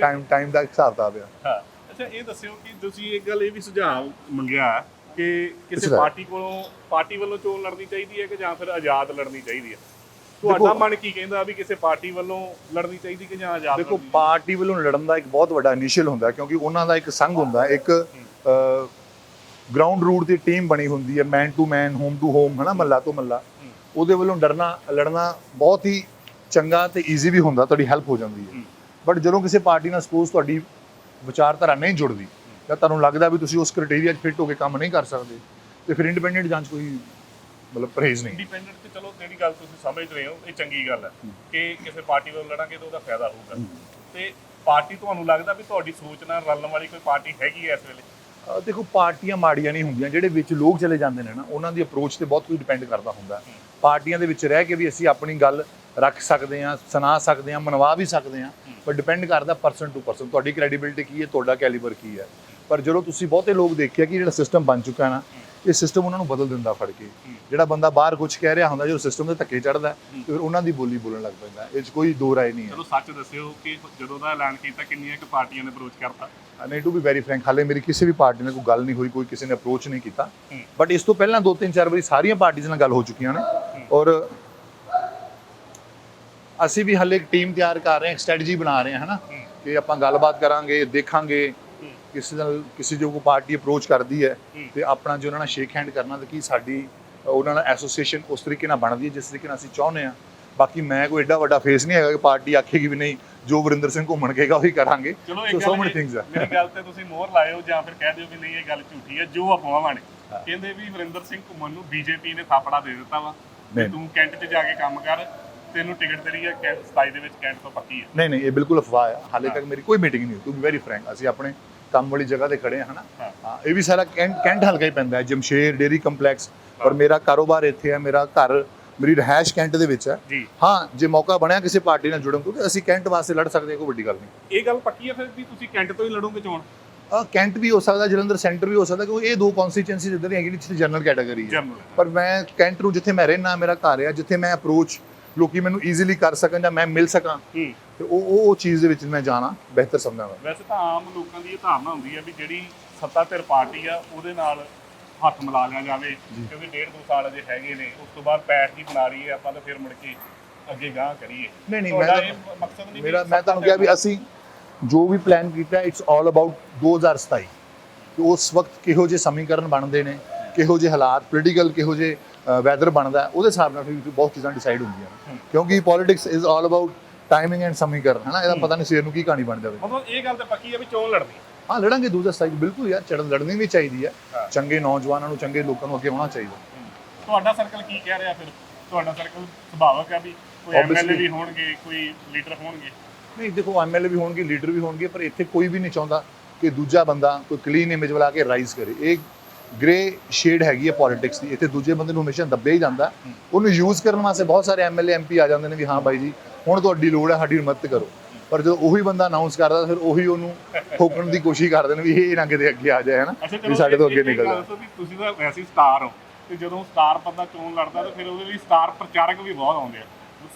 ਟਾਈਮ ਟਾਈਮ ਦਾ ਹਿਸਾਬ ਤਾਂ ਆ ਹਾਂ। ਅੱਛਾ ਇਹ ਦੱਸਿਓ ਕਿ ਤੁਸੀਂ ਇੱਕ ਗੱਲ ਇਹ ਵੀ ਸੁਝਾਅ ਮੰਗਿਆ ਕਿ ਕਿਸੇ। ਪਾਰਟੀ ਕੋਲੋਂ ਪਾਰਟੀ ਵੱਲੋਂ ਚੋਣ ਲੜਨੀ ਚਾਹੀਦੀ ਹੈ ਕਿ ਜਾਂ ਫਿਰ ਆਜ਼ਾਦ ਲੜਨੀ ਚਾਹੀਦੀ ਹੈ? ਤੁਹਾਡਾ ਮਨ ਕੀ ਕਹਿੰਦਾ ਵੀ ਕਿਸੇ ਪਾਰਟੀ ਵੱਲੋਂ ਲੜਨੀ ਚਾਹੀਦੀ ਕਿ ਜਾਂ ਆਜ਼ਾਦ ਦੇਖੋ ਪਾਰਟੀ ਵੱਲੋਂ ਲੜਨ ਦਾ ਇੱਕ ਬਹੁਤ ਵੱਡਾ ਇਨੀਸ਼ੀਅਲ ਹੁੰਦਾ ਕਿਉਂਕਿ ਉਹਨਾਂ ਦਾ ਇੱਕ ਸੰਘ ਹੁੰਦਾ ਇੱਕ ਗਰਾਊਂਡ ਰੂਟ ਦੀ ਟੀਮ ਬਣੀ ਹੁੰਦੀ ਹੈ man to man home to home ਹਨਾ ਮੱਲਾ ਤੋਂ ਮੱਲਾ। ਉਹਦੇ ਵੱਲੋਂ ਡਰਨਾ ਲੜਨਾ ਬਹੁਤ ਹੀ ਚੰਗਾ ਤੇ ਈਜ਼ੀ ਵੀ ਹੁੰਦਾ ਤੁਹਾਡੀ ਹੈਲਪ ਹੋ ਜਾਂਦੀ ਹੈ। ਹੂੰ। ਬਟ ਜਦੋਂ ਕਿਸੇ ਪਾਰਟੀ ਨਾਲ ਸਪੋਜ਼ ਤੁਹਾਡੀ ਵਿਚਾਰਧਾਰਾ ਨਹੀਂ ਜੁੜਦੀ ਜਾਂ ਤੁਹਾਨੂੰ ਲੱਗਦਾ ਵੀ ਤੁਸੀਂ ਉਸ ਕ੍ਰਾਈਟੇਰੀਆ 'ਚ ਫਿੱਟ ਹੋ ਕੇ ਕੰਮ ਨਹੀਂ ਕਰ ਸਕਦੇ ਤੇ ਫਿਰ ਇੰਡੀਪੈਂਡੈਂਟ ਜਾਂਚ ਕੋਈ ਮਤਲਬ ਪਰਹੇਜ਼ ਨਹੀਂ। ਇੰਡੀਪੈਂਡੈਂਟ ਤੇ ਚਲੋ ਜਿਹੜੀ ਗੱਲ ਤੁਸੀਂ ਸਮਝ ਰਹੇ ਹੋ ਇਹ ਚੰਗੀ ਗੱਲ ਹੈ ਕਿ ਕਿਸੇ ਪਾਰਟੀ ਵੱਲੋਂ ਲੜਾਂਗੇ ਤਾਂ ਉਹਦਾ ਫਾਇਦਾ ਹੋਊਗਾ। ਤੇ ਪਾਰਟੀ ਤੁਹਾਨੂੰ ਲੱਗਦਾ ਵੀ ਤੁਹਾਡੀ ਸੋਚ ਨਾਲ ਰਲਣ ਵਾਲੀ ਕੋਈ ਪਾਰਟੀ ਹੈਗੀ ਹੈ ਇਸ ਵੇਲੇ? ਦੇਖੋ ਪਾਰਟੀਆਂ ਮਾੜੀਆਂ ਨਹੀਂ ਹੁੰਦੀਆਂ ਜਿਹੜੇ ਵਿੱਚ ਲੋਕ ਚਲੇ ਜਾਂਦੇ ਨੇ ਨਾ ਉਹਨਾਂ ਦੀ ਅਪਰੋਚ ਤੇ ਬਹੁਤ ਕੁਝ ਡਿਪੈਂਡ ਕਰਦਾ ਹੁੰਦਾ। ਪਾਰਟੀਆਂ ਦੇ ਵਿੱਚ ਰਹਿ ਕੇ ਵੀ ਅਸੀਂ ਆਪਣੀ ਗੱਲ ਰੱਖ ਸਕਦੇ ਹਾਂ ਸੁਣਾ ਸਕਦੇ ਹਾਂ ਮਨਵਾ ਵੀ ਸਕਦੇ ਹਾਂ ਪਰ ਡਿਪੈਂਡ ਕਰਦਾ ਪਰਸਨ ਟੂ ਪਰਸਨ ਤੁਹਾਡੀ ਕ੍ਰੈਡੀਬਿਲਿਟੀ ਕੀ ਹੈ ਤੁਹਾਡਾ ਕੈਲੀਬਰ ਕੀ ਹੈ। ਪਰ ਜਦੋਂ ਤੁਸੀਂ ਬਹੁਤੇ ਲੋਕ ਦੇਖਿਆ ਕਿ ਜਿਹੜਾ ਸਿਸਟਮ ਬਣ ਚੁੱਕਾ ਹੈ ਨਾ ਇਹ ਸਿਸਟਮ ਉਹਨਾਂ ਨੂੰ ਬਦਲ ਦਿੰਦਾ ਫੜ ਕੇ। ਜਿਹੜਾ ਬੰਦਾ ਬਾਹਰ ਕੁਝ ਕਹਿ ਰਿਹਾ ਹੁੰਦਾ ਜਦੋਂ ਸਿਸਟਮ ਦੇ ਧੱਕੇ ਚੜਦਾ ਫਿਰ ਉਹਨਾਂ ਦੀ ਬੋਲੀ ਬੋਲਣ ਲੱਗ ਪੈਂਦਾ ਇਹ 'ਚ ਕੋਈ ਦੋ ਰਾਏ ਨਹੀਂ ਹੈ। ਚਲੋ ਸੱਚ ਦੱਸਿਓ ਕਿ ਜਦੋਂ ਦਾ ਐਲਾਨ ਕੀਤਾ ਕਿੰਨੀਆਂ ਕੁ ਪਾਰਟੀਆਂ ਨੇ ਅਪਰੋਚ ਕਰਤਾ? ਨਹੀਂ ਟੂ ਬੀ ਵੈਰੀ ਫਰੈਂਕ ਹਾਲੇ ਮੇਰੀ ਕਿਸੇ ਵੀ ਪਾਰਟੀ ਨਾਲ ਕੋਈ ਗੱਲ ਨਹੀਂ ਹੋਈ ਕੋਈ ਕਿਸੇ ਨੇ ਅਪਰੋਚ ਨਹੀਂ ਕੀਤਾ। ਬਟ ਇਸ ਤੋਂ ਪਹਿਲਾਂ ਦੋ ਤਿੰਨ ਚਾਰ ਵਾਰੀ ਸਾਰੀਆਂ ਪਾਰਟੀਆਂ ਨਾਲ ਗੱਲ ਹੋ ਚੁੱਕੀਆਂ ਨੇ। ਔਰ ਅਸੀਂ ਵੀ ਹਾਲੇ ਇੱਕ ਟੀਮ ਤਿਆਰ ਕਰ ਰਹੇ ਹਾਂ ਸਟ੍ਰੈਟਜੀ ਬਣਾ ਰਹੇ ਹਾਂ ਹਨਾ। ਕਿ ਆਪਾਂ ਗੱਲਬਾਤ ਕਰਾਂਗੇ ਦੇਖਾਂਗੇ। ਕਿਸੇ ਨਾਲ ਕਿਸੇ ਜੋ ਕੋਈ ਪਾਰਟੀ ਅਪਰੋਚ ਕਰਦੀ ਹੈ। ਤੇ ਆਪਣਾ ਜੋ ਉਹਨਾਂ ਨਾਲ ਸ਼ੇਕ ਹੈਂਡ ਕਰਨਾ ਤੇ ਕੀ ਸਾਡੀ ਉਹਨਾਂ ਨਾਲ ਐਸੋਸੀਏਸ਼ਨ ਉਸ ਤਰੀਕੇ ਨਾਲ ਬਣਦੀ ਹੈ ਜਿਸ ਤਰੀਕੇ ਨਾਲ ਅਸੀਂ ਚਾਹੁੰਦੇ ਹਾਂ ਬਾਕੀ ਮੈਂ ਕੋਈ ਐਡਾ ਵੱਡਾ ਫੇਸ ਨਹੀਂ ਹੈਗਾ ਕਿ ਪਾਰਟੀ ਆਖੇਗੀ ਵੀ ਨਹੀਂ ਜੋ ਵਰਿੰਦਰ ਸਿੰਘ ਘੁੰਮਣ ਕਹੇਗਾ ਉਹੀ ਕਰਾਂਗੇ ਗੱਲ many ਇਹ- things ਆ। ਮੇਰੀ ਗੱਲ ਤੇ ਤੁਸੀਂ ਮੋਹਰ ਲਾਇਓ ਜਾਂ ਫਿਰ ਕਹਿ ਦਿਓ ਵੀ ਨਹੀਂ ਇਹ ਗੱਲ ਝੂਠੀ ਹੈ ਜੋ ਅਫਵਾਹਾਂ ਨੇ। ਕਹਿੰਦੇ ਵੀ ਵਰਿੰਦਰ ਸਿੰਘ ਘੁੰਮਣ ਨੂੰ ਬੀਜੇਪੀ ਨੇ ਥਾਪੜਾ ਦੇ ਦਿੱਤਾ ਵਾ। ਤੂੰ ਕੈਂਟ 'ਚ ਜਾ ਕੇ ਕੰਮ ਕਰ ਤੇ ਟਿਕਟ ਜਿਹੜੀ ਹੈ ਕੈਂਟ 27 ਦੇ ਵਿੱਚ ਕੈਂਟ ਤੋਂ ਪੱਕੀ ਹੈ। ਨਹੀਂ ਨਹੀਂ ਇਹ ਬਿਲਕੁਲ ਅਫਵਾਹ ਹੈ। ਹਾਲੇ ਤੱਕ ਮੇਰੀ ਕੋਈ ਮੀਟਿੰਗ ਨਹੀਂ ਹੋਈ ਟੂ ਬੀ ਵੈਰੀ ਫਰੈਂਕ ਅਸੀਂ ਆਪਣੇ ਕੰਮ ਵਾਲੀ ਜਗ੍ਹਾ ਤੇ ਖੜੇ ਹਾਂ ਹਾਂ। ਇਹ ਵੀ ਸਾਰਾ ਕੈਂਟ ਕੈਂਟ ਹਲਕਾ ਹੀ ਪੈਂਦਾ ਹੈ ਜਮਸ਼ੇਰ ਡੇਰੀ ਕੰਪਲੈਕਸ ਔਰ ਮੇਰਾ ਕਾਰੋਬਾਰ ਇੱਥੇ ਹੈ ਮੇਰਾ ਘਰ ਮੇਰੀ ਰਹਿائش ਕੈਂਟ ਦੇ ਵਿੱਚ ਹੈ। ਹਾਂ ਜੇ ਮੌਕਾ ਬਣਿਆ ਕਿਸੇ ਪਾਰਟੀ ਨਾਲ ਜੁੜਨ ਕਿਉਂਕਿ ਅਸੀਂ ਕੈਂਟ ਵਾਸਤੇ ਲੜ ਸਕਦੇ ਹਾਂ ਕੋਈ ਵੱਡੀ ਗੱਲ ਨਹੀਂ। ਇਹ ਗੱਲ ਪੱਕੀ ਹੈ ਫਿਰ ਵੀ ਤੁਸੀਂ ਕੈਂਟ ਤੋਂ ਹੀ ਲੜੋਗੇ ਚੋਣ? ਕੈਂਟ ਵੀ ਹੋ ਸਕਦਾ ਜਲੰਧਰ ਸੈਂਟਰ ਵੀ ਹੋ ਸਕਦਾ ਕਿਉਂਕਿ ਇਹ ਦੋ ਕਨਸਟੀਚੁਐਂਸੀ ਇੱਧਰ ਹੈਗੀ ਜਿੱਥੇ ਜਨਰਲ ਕੈਟਾਗਰੀ ਹੈ। ਪਰ ਮੈਂ ਕੈਂਟ ਨੂੰ ਜਿੱਥੇ ਮੈਂ ਰਹਿਣਾ ਮੇਰਾ ਘਰ ਹੈ ਜਿੱਥੇ ਮੈਂ ਅਪਰੋਚ ਲੋਕੀ ਮੈਨੂੰ ਈਜ਼ੀਲੀ ਕਰ ਸਕਣ ਜਾਂ ਮੈਂ ਮਿਲ ਸਕਾਂ ਤੇ ਉਹ ਉਹ ਚੀਜ਼ ਦੇ ਵਿੱਚ ਮੈਂ ਜਾਣਾ ਬਿਹਤਰ ਸਮਝਾਂਗਾ। ਵੈਸੇ ਤਾਂ ਆਮ ਲੋਕਾਂ ਦੀ ਇਹ ਧਾਰਨਾ ਹੁੰਦੀ ਹੈ ਵੀ ਜਿਹੜੀ ਸੱਤਾ ਧਿਰ ਪਾਰਟੀ ਆ ਉਹਦੇ ਨਾਲ ਹੱਥ ਮਿਲਾ ਲਿਆ ਜਾਵੇ ਕਿਉਂਕਿ ਡੇਢ ਦੋ ਸਾਲ ਅਜੇ ਹੈਗੇ ਨੇ ਉਸ ਤੋਂ ਬਾਅਦ ਪੈਠ ਹੀ ਬਣਾ ਲਈਏ ਆਪਾਂ ਤਾਂ ਫਿਰ ਮੁੜ ਕੇ ਅੱਗੇ ਗਾਂ ਕਰੀਏ। ਨਹੀਂ ਨਹੀਂ ਮੈਂ ਮਕਸਦ ਨਹੀਂ ਮੇਰਾ ਮੈਂ ਤੁਹਾਨੂੰ ਕਿਹਾ ਵੀ ਅਸੀਂ ਜੋ ਵੀ ਪਲਾਨ ਕੀਤਾ ਇਟਸ ਆਲ ਅਬਾਊਟ 2027 ਕਿ ਉਸ ਵਕਤ ਕਿਹੋ ਜਿਹੇ ਸਮੀਕਰਨ ਬਣਦੇ ਨੇ ਕਿਹੋ ਜਿਹੇ ਹਾਲਾਤ ਪੋਲੀਟੀਕਲ ਕਿਹੋ ਜਿਹੇ ਵੈਦਰ ਬਣਦਾ ਉਹਦੇ ਹਿਸਾਬ ਨਾਲ ਵੀ ਬਹੁਤ ਚੀਜ਼ਾਂ ਡਿਸਾਈਡ ਹੁੰਦੀਆਂ ਨੇ। ਕਿਉਂਕਿ politics is all about timing and ਸਮੀਕਰਨ ਹੈ ਨਾ ਇਹਦਾ ਪਤਾ ਨਹੀਂ ਸਵੇਰ ਨੂੰ ਕੀ ਕਹਾਣੀ ਬਣ ਜਾਵੇ। ਮਤਲਬ ਇਹ ਗੱਲ ਤਾਂ ਪੱਕੀ ਹੈ ਵੀ ਚੋਣ ਲੜਨੀ। ਹਾਂ ਲੜਾਂਗੇ 2027 ਬਿਲਕੁਲ ਯਾਰ ਚੜਨ ਲੜਨੀ ਵੀ ਚਾਹੀਦੀ ਹੈ। ਚੰਗੇ ਨੌਜਵਾਨਾਂ ਨੂੰ ਚੰਗੇ ਲੋਕਾਂ ਨੂੰ ਅੱਗੇ ਆਉਣਾ ਚਾਹੀਦਾ। ਤੁਹਾਡਾ ਸਰਕਲ ਕੀ ਕਹਿ ਰਿਹਾ ਫਿਰ? ਤੁਹਾਡਾ ਸਰਕਲ ਸੁਭਾਵਕ ਹੈ ਵੀ ਕੋਈ ਐਮਐਲਏ ਵੀ ਹੋਣਗੇ ਕੋਈ ਲੀਡਰ ਹੋਣਗੇ? ਨਹੀਂ ਦੇਖੋ ਐਮਐਲਏ ਵੀ ਹੋਣਗੇ ਲੀਡਰ ਵੀ ਹੋਣਗੇ ਪਰ ਇੱਥੇ ਕੋਈ ਵੀ ਨਹੀਂ ਚਾਹੁੰਦਾ ਕਿ ਦੂਜਾ ਬੰਦਾ ਕੋਈ ਕਲੀਨ ਇਮੇਜ ਵਾਲਾ ਕੇ ਰਾਈਜ਼ ਕਰੇ। ਇਹ ਗ੍ਰੇ ਸ਼ੇਡ ਹੈਗੀ ਹੈ ਪੋਲਿਟਿਕਸ ਦੀ ਇੱਥੇ ਦੂਜੇ ਬੰਦੇ ਨੂੰ ਹਮੇਸ਼ਾ ਦੱਬਿਆ ਹੀ ਜਾਂਦਾ। ਉਹਨੂੰ ਯੂਜ਼ ਕਰਨ ਵਾਸਤੇ ਬਹੁਤ ਸਾਰੇ ਐਮਐਲਏ ਐਮਪੀ ਆ ਜਾਂਦੇ ਨੇ ਵੀ ਹਾਂ ਬਾਈ ਜੀ ਹੁਣ ਤੁਹਾਡੀ ਲੋੜ ਹੈ ਸਾਡੀ ਮਦਦ ਕਰੋ। ਪਰ ਜਦੋਂ ਉਹੀ ਬੰਦਾ ਅਨਾਉਂਸ ਕਰਦਾ ਫਿਰ ਉਹੀ ਉਹਨੂੰ ਠੋਕਣ ਦੀ ਕੋਸ਼ਿਸ਼ ਕਰਦੇ ਨੇ ਵੀ ਇਹ ਨਾ ਕਿਤੇ ਅੱਗੇ ਆ ਜਾਏ ਹਨਾ ਵੀ ਸਾਡੇ ਤੋਂ ਅੱਗੇ ਨਿਕਲ ਜਾ ਤੁਸੀਂ ਤਾਂ ਵੈਸੇ ਸਟਾਰ ਹੋ ਤੇ ਜਦੋਂ ਸਟਾਰ ਬੰਦਾ ਚੋਣ ਲੜਦਾ ਤਾਂ ਫਿਰ ਉਹਦੇ ਲਈ ਸਟਾਰ ਪ੍ਰਚਾਰਕ ਵੀ ਬਹੁਤ ਆਉਂਦੇ ਆ।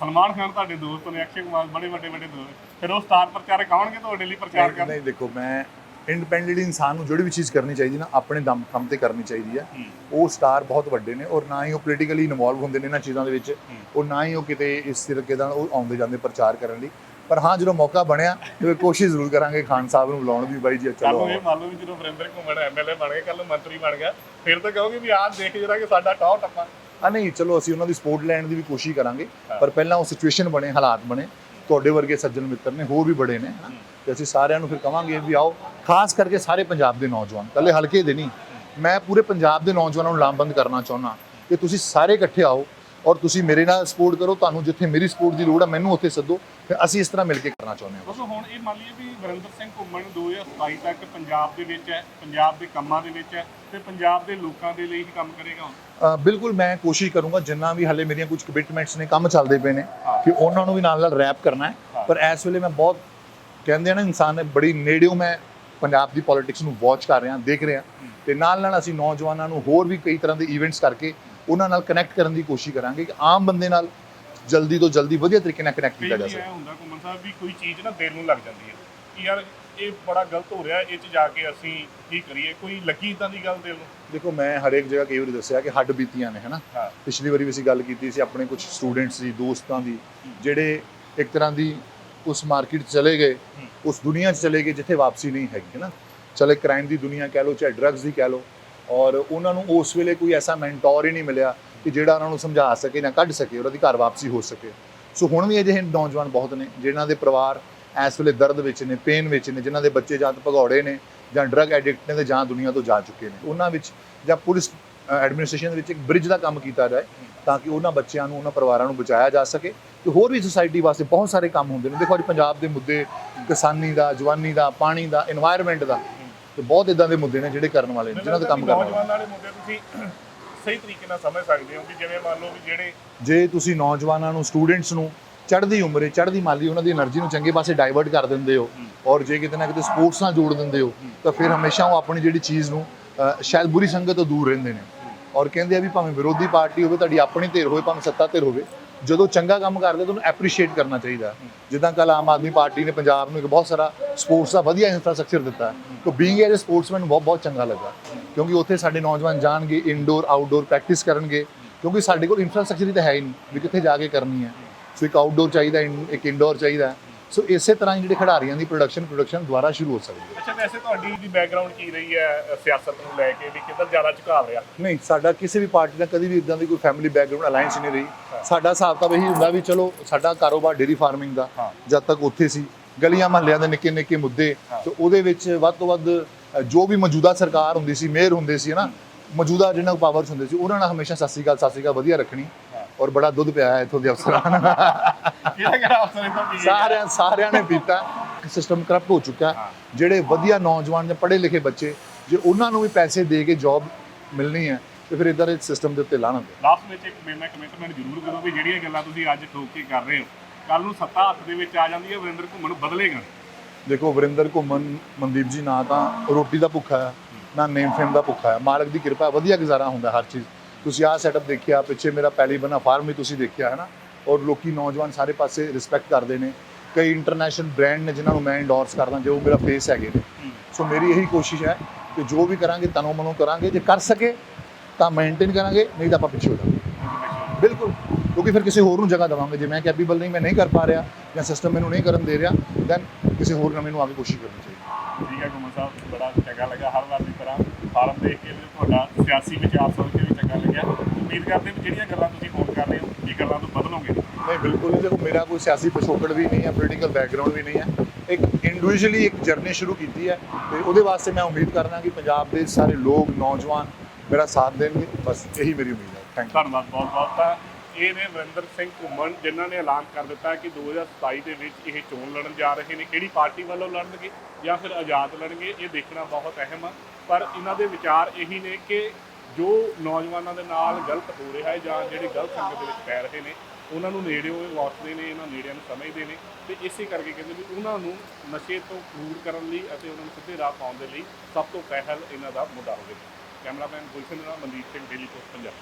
ਸਲਮਾਨ ਖਾਨ ਤੁਹਾਡੇ ਦੋਸਤ ਨੇ ਅਕਸ਼ੇ ਕੁਮਾਰ ਬੜੇ ਵੱਡੇ ਵੱਡੇ ਦੋਸਤ ਫਿਰ ਉਹ ਸਟਾਰ ਪ੍ਰਚਾਰਕ ਆਉਣਗੇ ਤੁਹਾਡੇ ਲਈ ਪ੍ਰਚਾਰ ਕਰਨ? ਨਹੀਂ ਦੇਖੋ ਮੈਂ ਇੰਡੀਪੈਂਡੈਂਟਲੀ ਇਨਸਾਨ ਨੂੰ ਜਿਹੜੀ ਵੀ ਚੀਜ਼ ਕਰਨੀ ਚਾਹੀਦੀ ਨਾ ਆਪਣੇ ਦਮ ਖਮ ਤੇ ਕਰਨੀ ਚਾਹੀਦੀ ਹੈ। ਉਹ ਸਟਾਰ ਬਹੁਤ ਵੱਡੇ ਨੇ ਔਰ ਨਾ ਹੀ ਉਹ ਪੋਲੀਟੀਕਲੀ ਇਨਵੋਲਵ ਹੁੰਦੇ ਨੇ ਇਹਨਾਂ ਚੀਜ਼ਾਂ ਦੇ ਵਿੱਚ। ਉਹ ਨਾ ਹੀ ਉਹ ਕਿਤੇ ਇਸ ਤਰੀਕੇ ਦਾ ਉਹ ਆਉਂਦੇ ਜਾਂਦੇ ਪ੍ਰਚਾਰ ਕਰਨ ਲਈ। ਪਰ ਹਾਂ ਜਦੋਂ ਮੌਕਾ ਬਣਿਆ ਤੇ ਕੋਸ਼ਿਸ਼ ਜ਼ਰੂਰ ਕਰਾਂਗੇ ਖਾਨ ਸਾਹਿਬ ਨੂੰ ਬੁਲਾਉਣ ਦੀ ਬਾਈ ਜੀ ਕੱਲ ਚਲੋ ਨੂੰ ਇਹ ਮੰਨ ਲਓ ਵੀ ਜਦੋਂ ਵਰਿੰਦਰ ਘੁੰਮਣ ਐਮਐਲਏ ਬਣ ਗਏ ਕੱਲ ਮੰਤਰੀ ਬਣ ਗਿਆ ਫਿਰ ਤਾਂ ਕਹੋਗੇ ਵੀ ਆਹ ਦੇਖ ਜਰਾ ਕਿ ਸਾਡਾ ਟੌਰ ਟੱਪਾ। ਆ ਨਹੀਂ ਚਲੋ ਅਸੀਂ ਉਹਨਾਂ ਦੀ ਸਪੋਰਟ ਲੈਣ ਦੀ ਵੀ ਕੋਸ਼ਿਸ਼ ਕਰਾਂਗੇ। ਪਰ ਪਹਿਲਾਂ ਉਹ ਸਿਚੁਏਸ਼ਨ ਬਣੇ ਹਾਲਾਤ ਬਣੇ। ਤੁਹਾਡੇ ਵਰਗੇ ਸੱਜਣ ਮਿੱਤਰ ਨੇ ਹੋਰ ਵੀ ਬੜੇ ਨੇ ਤੇ ਅਸੀਂ ਸਾਰਿਆਂ ਨੂੰ ਫਿਰ ਕਵਾਂਗੇ ਵੀ ਆਓ ਖਾਸ ਕਰਕੇ ਸਾਰੇ ਪੰਜਾਬ ਦੇ ਨੌਜਵਾਨ ਕੱਲੇ ਹਲਕੇ ਦੇ ਨਹੀਂ ਮੈਂ ਪੂਰੇ ਪੰਜਾਬ ਦੇ ਨੌਜਵਾਨਾਂ ਨੂੰ ਲਾਮਬੰਦ ਕਰਨਾ ਚਾਹੁੰਦਾ ਕਿ ਤੁਸੀਂ ਸਾਰੇ ਇਕੱਠੇ ਆਓ ਔਰ ਤੁਸੀਂ ਮੇਰੇ ਨਾਲ ਸਪੋਰਟ ਕਰੋ ਤੁਹਾਨੂੰ ਜਿੱਥੇ ਮੇਰੀ ਸਪੋਰਟ ਦੀ ਲੋੜ ਹੈ ਮੈਨੂੰ ਉੱਥੇ ਸੱਦੋ ਤੇ ਅਸੀਂ ਇਸ ਤਰ੍ਹਾਂ ਮਿਲ ਕੇ ਕਰਨਾ ਚਾਹੁੰਦੇ ਹਾਂ ਦੋਸਤੋ ਹੁਣ ਇਹ ਮੰਨ ਲਈਏ ਵੀ ਵਰਿੰਦਰ ਸਿੰਘ ਘੁੰਮਣ 2027 ਤੱਕ ਪੰਜਾਬ ਦੇ ਵਿੱਚ ਹੈ ਪੰਜਾਬ ਦੇ ਕੰਮਾਂ ਦੇ ਵਿੱਚ ਹੈ ਤੇ ਪੰਜਾਬ ਦੇ ਲੋਕਾਂ ਦੇ ਲਈ ਹੀ ਕੰਮ ਕਰੇਗਾ ਹੁਣ ਬਿਲਕੁਲ ਮੈਂ ਕੋਸ਼ਿਸ਼ ਕਰੂੰਗਾ ਜਿੰਨਾ ਵੀ ਹਲੇ ਮੇਰੀਆਂ ਕੁਝ ਕਮਿਟਮੈਂਟਸ ਨੇ ਕੰਮ ਚੱਲਦੇ ਪਏ ਨੇ। ਕਿ ਉਹਨਾਂ ਨੂੰ ਵੀ ਨਾਲ ਨਾਲ ਰੈਪ ਕਰਨਾ ਹਾਂ। ਪਰ ਇਸ ਵੇਲੇ ਮੈਂ ਬਹੁਤ ਕਹਿੰਦੇ ਆ ਨਾ ਇਨਸਾਨ ਬੜੀ ਨੇੜਿਓਂ ਮੈਂ ਪੰਜਾਬ ਦੀ ਪੋਲਿਟਿਕਸ ਨੂੰ ਵਾਚ ਕਰ ਰਿਹਾ ਦੇਖ ਰਿਹਾ। ਤੇ ਨਾਲ ਨਾਲ ਅਸੀਂ ਨੌਜਵਾਨਾਂ ਨੂੰ ਹੋਰ ਵੀ ਕਈ ਤਰ੍ਹਾਂ ਦੇ ਇਵੈਂਟਸ ਕਰਕੇ ਉਹਨਾਂ ਨਾਲ ਕਨੈਕਟ ਕਰਨ ਦੀ ਕੋਸ਼ਿਸ਼ ਕਰਾਂਗੇ ਕਿ ਆਮ ਬੰਦੇ ਨਾਲ ਜਲਦੀ ਤੋਂ ਜਲਦੀ ਵਧੀਆ ਤਰੀਕੇ ਨਾਲ ਕਨੈਕਟ ਕੀਤਾ ਜਾ ਸਕੇ। ਇਹ ਹੁੰਦਾ ਘੁੰਮਣ ਸਾਹਿਬ ਵੀ ਕੋਈ ਚੀਜ਼ ਨਾ ਦਿਲ ਨੂੰ ਲੱਗ ਜਾਂਦੀ ਹੈ ਕਿ ਯਾਰ ਇਹ ਬੜਾ ਗਲਤ ਹੋ ਰਿਹਾ ਇਹ ਚ ਜਾ ਕੇ ਅਸੀਂ ਕੀ ਕਰੀਏ? ਕੋਈ ਲੱਗੀ ਇਦਾਂ ਦੀ ਗੱਲ ਦਿਲ ਨੂੰ? ਦੇਖੋ ਮੈਂ ਹਰੇਕ ਜਗ੍ਹਾ ਕਈ ਵਾਰੀ ਦੱਸਿਆ ਕਿ ਹੱਡ ਬੀਤੀਆਂ ਨੇ ਹਨਾ? ਪਿਛਲੀ ਵਾਰੀ ਵੀ ਅਸੀਂ ਗੱਲ ਕੀਤੀ ਸੀ ਆਪਣੇ ਕੁਝ ਸਟੂਡੈਂਟਸ ਦੀ ਦੋਸਤਾਂ ਦੀ ਜਿਹੜੇ ਇੱਕ ਤਰ੍ਹਾਂ ਦੀ ਉਸ ਮਾਰਕੀਟ ਚਲੇ ਗਏ ਉਸ ਦੁਨੀਆ 'ਚ ਚਲੇ ਗਏ ਜਿੱਥੇ ਵਾਪਸੀ ਨਹੀਂ ਹੈਗੀ ਹੈ ਨਾ? ਚਲੇ ਕ੍ਰਾਈਮ ਦੀ ਦੁਨੀਆ ਕਹਿ ਲਓ ਚਾਹੇ ਡਰੱਗਸ ਦੀ ਕਹਿ ਲਓ ਔਰ ਉਹਨਾਂ ਨੂੰ ਉਸ ਵੇਲੇ ਕੋਈ ਐਸਾ ਮੈਂਟੋਰ ਹੀ ਨਹੀਂ ਮਿਲਿਆ ਕਿ ਜਿਹੜਾ ਉਹਨਾਂ ਨੂੰ ਸਮਝਾ ਸਕੇ ਜਾਂ ਕੱਢ ਸਕੇ ਉਹਨਾਂ ਦੀ ਘਰ ਵਾਪਸੀ ਹੋ ਸਕੇ। ਸੋ ਹੁਣ ਵੀ ਅਜਿਹੇ ਨੌਜਵਾਨ ਬਹੁਤ ਨੇ ਜਿਨ੍ਹਾਂ ਦੇ ਪਰਿਵਾਰ ਇਸ ਵੇਲੇ ਦਰਦ ਵਿੱਚ ਨੇ ਪੇਨ ਵਿੱਚ ਨੇ ਜਿਨ੍ਹਾਂ ਦੇ ਬੱਚੇ ਜਾਂ ਤਾਂ ਭਗੌੜੇ ਨੇ ਜਾਂ ਡਰੱਗ ਐਡਿਕਟ ਨੇ ਤੇ ਜਾਂ ਦੁਨੀਆ ਤੋਂ ਜਾ ਚੁੱਕੇ ਨੇ। ਉਹਨਾਂ ਵਿੱਚ ਜਾਂ ਪੁਲਿਸ ਐਡਮਿਨਿਸਟ੍ਰੇਸ਼ਨ ਦੇ ਵਿੱਚ ਇੱਕ ਬ੍ਰਿਜ ਦਾ ਕੰਮ ਕੀਤਾ ਜਾਏ ਤਾਂ ਕਿ ਉਹਨਾਂ ਬੱਚਿਆਂ ਨੂੰ ਉਹਨਾਂ ਪਰਿਵਾਰਾਂ ਨੂੰ ਬਚਾਇਆ ਜਾ ਸਕੇ ਤੇ ਹੋਰ ਵੀ ਸੁਸਾਇਟੀ ਵਾਸਤੇ ਬਹੁਤ ਸਾਰੇ ਕੰਮ ਹੁੰਦੇ ਨੇ। ਦੇਖੋ ਅੱਜ ਪੰਜਾਬ ਦੇ ਮੁੱਦੇ ਕਿਸਾਨੀ ਦਾ ਜਵਾਨੀ ਦਾ ਪਾਣੀ ਦਾ এনवायरमेंट ਦਾ ਤੇ ਬਹੁਤ ਇਦਾਂ ਦੇ ਮੁੱਦੇ ਨੇ ਜਿਹੜੇ ਕਰਨ ਵਾਲੇ ਨੇ ਜਿਨ੍ਹਾਂ ਤੇ ਕੰਮ ਕਰਨਾ ਨੌਜਵਾਨ ਸਹੀ ਤਰੀਕੇ ਨਾਲ ਸਮਝ ਸਕਦੇ ਹੋ ਕਿ ਜਿਵੇਂ ਮੰਨ ਲਓ ਵੀ ਜਿਹੜੇ ਜੇ ਤੁਸੀਂ ਨੌਜਵਾਨਾਂ ਨੂੰ ਸਟੂਡੈਂਟਸ ਨੂੰ ਚੜ੍ਹਦੀ ਉਮਰੇ ਚੜ੍ਹਦੀ ਮਾਲੀ ਉਹਨਾਂ ਦੀ એનર્ਜੀ ਨੂੰ ਚੰਗੇ ਪਾਸੇ ਡਾਇਵਰਟ ਕਰ ਦਿੰਦੇ ਹੋ ਔਰ ਜੇ ਕਿਤੇ ਨਾ ਕਿਤੇ ਸਪੋਰਟਸ ਨਾਲ ਜੋੜ ਦਿੰਦੇ ਹੋ ਤਾਂ ਫਿਰ ਹਮੇਸ਼ਾ ਉਹ ਆਪਣੀ ਜਿਹੜੀ ਚੀਜ਼ ਨੂੰ ਸ਼ਾਇਦ ਬੁਰੀ ਸੰਗਤ ਤੋਂ ਦੂਰ ਰਹਿੰਦੇ ਨੇ। ਔਰ ਕਹਿੰਦੇ ਆ ਵੀ ਭਾਵੇਂ ਵਿਰੋਧੀ ਪਾਰਟੀ ਹੋਵੇ, ਤੁਹਾਡੀ ਆਪਣੀ ਧਿਰ ਹੋਵੇ, ਭਾਵੇਂ ਸੱਤਾ ਧਿਰ ਹੋਵੇ, ਜਦੋਂ ਚੰਗਾ ਕੰਮ ਕਰਦੇ, ਤੁਹਾਨੂੰ ਐਪਰੀਸ਼ੀਏਟ ਕਰਨਾ ਚਾਹੀਦਾ ਜਿੱਦਾਂ ਕੱਲ ਆਮ ਆਦਮੀ ਪਾਰਟੀ ਨੇ ਪੰਜਾਬ ਨੂੰ ਇੱਕ ਬਹੁਤ ਸਾਰਾ ਸਪੋਰਟਸ ਦਾ ਵਧੀਆ ਇਨਫਰਾਸਟ੍ਰਕਚਰ ਦਿੱਤਾ ਤਾਂ ਬੀਇੰਗ ਐਜ਼ ਅ ਸਪੋਰਟਸਮੈਨ ਬਹੁਤ ਬਹੁਤ ਚੰਗਾ ਲੱਗਾ। ਕਿਉਂਕਿ ਉੱਥੇ ਸਾਡੇ ਨੌਜਵਾਨ ਜਾਣਗੇ ਇਨਡੋਰ ਆਊਟਡੋਰ ਪ੍ਰੈਕਟਿਸ ਕਰਨਗੇ। ਕਿਉਂਕਿ ਸਾਡੇ ਕੋਲ ਇਨਫਰਾਸਟ੍ਰਕਚਰ ਹੀ ਤਾਂ ਹੈ ਹੀ ਨਹੀਂ, ਵੀ ਕਿੱਥੇ ਜਾ ਕੇ ਕਰਨੀ ਹੈ। ਸੋ ਇੱਕ ਆਊਟਡੋਰ ਚਾਹੀਦਾ, ਇਨ- ਇੱਕ ਇਨਡੋਰ ਚਾਹੀਦਾ ਸੋ ਇਸੇ ਤਰ੍ਹਾਂ ਜਿਹੜੇ ਖਿਡਾਰੀਆਂ ਦੀ ਪ੍ਰੋਡਕਸ਼ਨ ਪ੍ਰੋਡਕਸ਼ਨ ਦੁਬਾਰਾ ਸ਼ੁਰੂ ਹੋ ਸਕਦੀ ਹੈ। ਅੱਛਾ ਵੈਸੇ ਤੁਹਾਡੀ ਦੀ ਬੈਕਗ੍ਰਾਉਂਡ ਕੀ ਰਹੀ ਹੈ ਸਿਆਸਤ ਨੂੰ ਲੈ ਕੇ ਵੀ ਕਿੱਧਰ ਜ਼ਿਆਦਾ ਝੁਕਾਅ ਰਿਹਾ? ਨਹੀਂ ਸਾਡਾ ਕਿਸੇ ਵੀ ਪਾਰਟੀ ਨਾਲ ਕਦੀ ਵੀ ਇਦਾਂ ਦੀ ਕੋਈ ਫੈਮਿਲੀ ਬੈਕਗ੍ਰਾਉਂਡ ਅਲਾਈਅੰਸ ਨਹੀਂ ਰਹੀ। ਸਾਡਾ ਹਿਸਾਬ ਤਾਂ ਇਹੀ ਹੁੰਦਾ ਵੀ ਚਲੋ ਸਾਡਾ ਕਾਰੋਬਾਰ ਡੇਰੀ ਫਾਰਮਿੰਗ ਦਾ। ਜਦ ਤੱਕ ਉੱਥੇ ਸੀ। ਗਲੀਆਂ ਮਹੱਲਿਆਂ ਦੇ ਨਿੱਕੇ ਨਿੱਕੇ ਮੁੱਦੇ ਤੇ ਉਹਦੇ ਵਿੱਚ ਵੱਧ ਤੋਂ ਵੱਧ ਜੋ ਵੀ ਮੌਜੂਦਾ ਸਰਕਾਰ ਹੁੰਦੀ ਸੀ ਮੇਅਰ ਹੁੰਦੇ ਸੀ ਨਾ ਮੌਜੂਦਾ ਜਿਹਨਾਂ ਪਾਵਰਸ ਹੁੰਦੇ ਸੀ ਉਹਨਾਂ ਨਾਲ ਹਮੇਸ਼ਾ ਸਤਿ ਸ਼੍ਰੀ ਅਕਾਲ ਸਤਿ ਸ਼੍ਰੀ ਅਕਾਲ ਵਧੀਆ ਰੱਖਣੀ। ਔਰ ਬੜਾ ਦੁੱਧ ਪਿਆ ਹੈ ਇੱਥੋਂ ਦੇ ਅਫਸਰਾਂ ਨੇ ਕਿਹੜਾ ਕਿਹੜਾ ਅਫਸਰ ਇਦਾਂ ਪੀ ਸਾਰਿਆਂ ਸਾਰਿਆਂ ਨੇ ਪੀਤਾ। ਸਿਸਟਮ ਕਰਪਟ ਹੋ ਚੁੱਕਾ। ਜਿਹੜੇ ਵਧੀਆ ਨੌਜਵਾਨ ਜਾਂ ਪੜ੍ਹੇ ਲਿਖੇ ਬੱਚੇ ਜੇ ਉਹਨਾਂ ਨੂੰ ਵੀ ਪੈਸੇ ਦੇ ਕੇ ਜੌਬ ਮਿਲਣੀ ਹੈ ਤੇ ਫਿਰ ਇਦਾਂ ਦੇ ਸਿਸਟਮ ਦੇ ਉੱਤੇ ਲਾਣਾ ਦੇ ਲਾਸਟ ਵਿੱਚ ਇੱਕ ਮੈਂ ਕਮਿਟਮੈਂਟ ਜ਼ਰੂਰ ਕਰੋ ਵੀ ਜਿਹੜੀਆਂ ਗੱਲਾਂ ਤੁਸੀਂ ਅੱਜ ਠੋਕ ਕੇ ਕਰ ਰਹੇ ਹੋ ਕੱਲ ਨੂੰ ਸੱਤਾ ਹੱਥ ਦੇ ਵਿੱਚ ਆ ਜਾਂਦੀ ਹੈ ਵਰਿੰਦਰ ਘੁੰਮਣ ਬਦਲੇਗਾ। ਦੇਖੋ ਵਰਿੰਦਰ ਘੁੰਮਣ ਮਨਦੀਪ ਜੀ ਨਾ ਤਾਂ ਰੋਟੀ ਦਾ ਭੁੱਖਾ ਹੈ ਨਾ ਨੇਮ ਫੇਮ ਦਾ ਭੁੱਖਾ ਹੈ। ਮਾਲਕ ਦੀ ਕਿਰਪਾ ਵਧੀਆ ਗੁਜ਼ਾਰਾ ਹੁੰਦਾ ਹਰ ਚੀਜ਼। ਤੁਸੀਂ ਆਹ ਸੈਟਅਪ ਦੇਖਿਆ, ਪਿੱਛੇ ਮੇਰਾ ਪਹਿਲੀ ਬਣਾ ਫਾਰਮ ਵੀ ਤੁਸੀਂ ਦੇਖਿਆ ਹੈ ਨਾ ਔਰ ਲੋਕੀ ਨੌਜਵਾਨ ਸਾਰੇ ਪਾਸੇ ਰਿਸਪੈਕਟ ਕਰਦੇ ਨੇ। ਕਈ ਇੰਟਰਨੈਸ਼ਨਲ ਬ੍ਰਾਂਡ ਨੇ ਜਿਨ੍ਹਾਂ ਨੂੰ ਮੈਂ ਇੰਡੋਰਸ ਕਰਦਾ, ਜੋ ਮੇਰਾ ਫੇਸ ਹੈਗੇ ਨੇ। ਸੋ ਮੇਰੀ ਇਹੀ ਕੋਸ਼ਿਸ਼ ਹੈ ਕਿ ਜੋ ਵੀ ਕਰਾਂਗੇ, ਤਨੋਂ ਮਨੋਂ ਕਰਾਂਗੇ, ਜੇ ਕਰ ਸਕੇ ਤਾਂ ਮੇਨਟੇਨ ਕਰਾਂਗੇ, ਨਹੀਂ ਤਾਂ ਆਪਾਂ ਪਿੱਛੇ ਹੋ ਜਾਵਾਂਗੇ। ਬਿਲਕੁਲ। ਕਿਉਂਕਿ ਫਿਰ ਕਿਸੇ ਹੋਰ ਨੂੰ ਜਗ੍ਹਾ ਦੇਵਾਂਗੇ। ਜੇ ਮੈਂ ਕੈਪੇਬਲ ਨਹੀਂ, ਮੈਂ ਨਹੀਂ ਕਰ ਪਾ ਰਿਹਾ ਜਾਂ ਸਿਸਟਮ ਮੈਨੂੰ ਨਹੀਂ ਕਰਨ ਦੇ ਰਿਹਾ ਦੈਨ ਕਿਸੇ ਹੋਰ ਨਾਲ ਮੈਨੂੰ ਆ ਕੇ ਕੋਸ਼ਿਸ਼ ਕਰਨੀ ਚਾਹੀਦੀ ਠੀਕ ਹੈ ਘੁੰਮਣ ਸਾਹਿਬ, ਬੜਾ ਚੰਗਾ ਲੱਗਾ ਹਰ ਵਾਰ ਦੀ ਤਰ੍ਹਾਂ ਫਾਰਮ ਦੇਖ ਕੇ ਤੁਹਾਡਾ ਸਿਆਸੀ ਵਿਚਾਰ ਸੁਣ ਕੇ ਵੀ ਚੰਗਾ ਲੱਗਿਆ ਉਮੀਦ ਕਰਦੇ ਹਾਂ ਵੀ ਜਿਹੜੀਆਂ ਗੱਲਾਂ ਤੁਸੀਂ ਹੁਣ ਕਰ ਰਹੇ ਹੋ ਇਹ ਗੱਲਾਂ ਤੋਂ ਬਦਲੋਗੇ। ਨਹੀਂ ਬਿਲਕੁਲ ਨਹੀਂ। ਦੇਖੋ ਮੇਰਾ ਕੋਈ ਸਿਆਸੀ ਪਿਛੋਕੜ ਵੀ ਨਹੀਂ ਹੈ ਪੋਲੀਟੀਕਲ ਬੈਕਗ੍ਰਾਉਂਡ ਵੀ ਨਹੀਂ ਹੈ। ਇੱਕ ਇੰਡੀਵਿਜੂਅਲੀ ਇੱਕ ਜਰਨੀ ਸ਼ੁਰੂ ਕੀਤੀ ਹੈ ਤੇ ਉਹਦੇ ਵਾਸਤੇ ਮੈਂ ਉਮੀਦ ਕਰਦਾ ਕਿ ਪੰਜਾਬ ਦੇ ਸਾਰੇ ਲੋਕ ਨੌਜਵਾਨ ਮੇਰਾ ਸਾਥ ਦੇਣਗੇ। ਬਸ ਇਹੀ ਮੇਰੀ ਉਮੀਦ ਹੈ। ਥੈਂਕ ਯੂ ਧੰਨਵਾਦ ਬਹੁਤ ਬਹੁਤ। ਤਾਂ ਇਹ ਨੇ ਵਰਿੰਦਰ ਸਿੰਘ ਘੁੰਮਣ ਜਿਨ੍ਹਾਂ ਨੇ ਐਲਾਨ ਕਰ ਦਿੱਤਾ ਕਿ 2027 ਦੇ ਵਿੱਚ ਇਹ ਚੋਣ ਲੜਨ ਜਾ ਰਹੇ ਨੇ। ਕਿਹੜੀ ਪਾਰਟੀ ਵੱਲੋਂ ਲੜਨਗੇ ਜਾਂ ਫਿਰ ਆਜ਼ਾਦ ਲੜਨਗੇ ਇਹ ਦੇਖਣਾ ਬਹੁਤ ਅਹਿਮ ਆ। ਪਰ ਇਹਨਾਂ ਦੇ ਵਿਚਾਰ ਇਹੀ ਨੇ ਕਿ ਜੋ ਨੌਜਵਾਨਾਂ ਦੇ ਨਾਲ ਗਲਤ ਹੋ ਰਿਹਾ ਹੈ ਜਾਂ ਜਿਹੜੇ ਗਲਤ ਸੰਗਤ ਦੇ ਵਿੱਚ ਪੈ ਰਹੇ ਨੇ, ਉਹਨਾਂ ਨੂੰ ਨੇੜਿਓਂ ਇਹ ਨੇ, ਇਹਨਾਂ ਨੇੜਿਆਂ ਨੂੰ ਸਮਝਦੇ ਨੇ ਤੇ ਇਸੇ ਕਰਕੇ ਕਹਿੰਦੇ ਵੀ ਉਹਨਾਂ ਨੂੰ ਨਸ਼ੇ ਤੋਂ ਦੂਰ ਕਰਨ ਲਈ ਅਤੇ ਉਹਨਾਂ ਨੂੰ ਸਿੱਧੇ ਰਾਹ ਪਾਉਣ ਦੇ ਲਈ ਸਭ ਤੋਂ ਪਹਿਲ ਇਹਨਾਂ ਦਾ ਮੁੱਦਾ ਹੋਵੇਗਾ। ਕੈਮਰਾਮੈਨ ਗੁਲਸ਼ਨ ਨਾਲ ਮਨਦੀਪ ਸਿੰਘ, ਡੇਲੀ ਪੋਸਟ, ਪੰਜਾਬ।